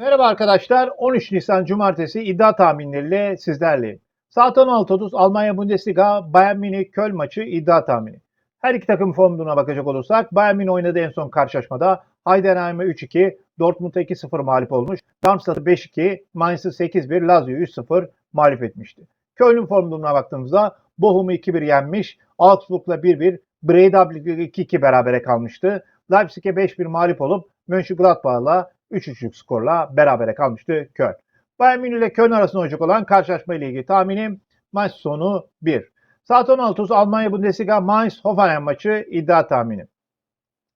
Merhaba arkadaşlar. 13 Nisan Cumartesi iddia tahminleriyle sizlerleyim. Saat 16.30 Almanya Bundesliga Bayern Münih Köln maçı iddia tahmini. Her iki takım formuna bakacak olursak Bayern Münih oynadığı en son karşılaşmada Heidenheim'e 3-2, Dortmund'a 2-0 mağlup olmuş. Darmstadt'ı 5-2, Mainz'ı 8-1, Lazio'yu 3-0 mağlup etmişti. Köln'ün form baktığımızda Bochum'u 2-1 yenmiş, Augsburg'la 1-1, Breda Blitz'le 2-2 berabere kalmıştı. Leipzig'e 5-1 mağlup olup Mönchengladbach'la 3-3'lük skorla berabere kalmıştı Köln. Bayern Münih ile Köln arasında olacak olan karşılaşma ile ilgili tahminim maç sonu 1. Saat 16.30 Almanya Bundesliga Mainz Hoffenheim maçı iddia tahmini.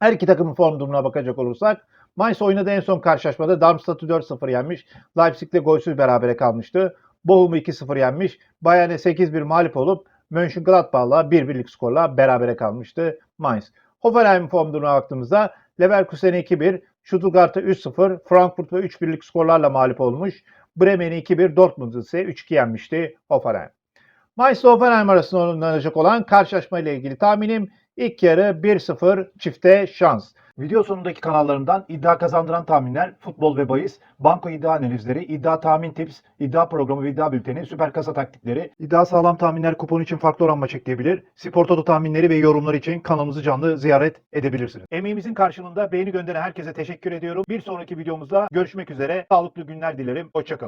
Her iki takımın form durumuna bakacak olursak Mainz oynadığı en son karşılaşmada Darmstadt'ı 4-0 yenmiş. Leipzig'le golsüz berabere kalmıştı. Bochum'u 2-0 yenmiş. Bayern'e 8-1 mağlup olup Mönchengladbach'la 1-1'lik skorla berabere kalmıştı Mainz. Hoffenheim form durumuna baktığımızda Leverkusen'e 2-1, Stuttgart'a 3-0, Frankfurt'a 3-1'lik skorlarla mağlup olmuş. Bremen'i 2-1, Dortmund'u ise 3-2 yenmişti Hoffenheim. Mainz ile Hoffenheim arasında oynanacak olan karşılaşma ile ilgili tahminim ilk yarı 1-0 çifte şans. Video sonundaki kanallarımdan iddia kazandıran tahminler, futbol ve bahis, banko iddia analizleri, iddia tahmin tips, iddia programı ve iddia bülteni, süper kasa taktikleri, iddia sağlam tahminler kupon için farklı oran maç ekleyebilir, spor toto tahminleri ve yorumlar için kanalımızı canlı ziyaret edebilirsiniz. Emeğimizin karşılığında beğeni gönderen herkese teşekkür ediyorum. Bir sonraki videomuzda görüşmek üzere. Sağlıklı günler dilerim. Hoşçakalın.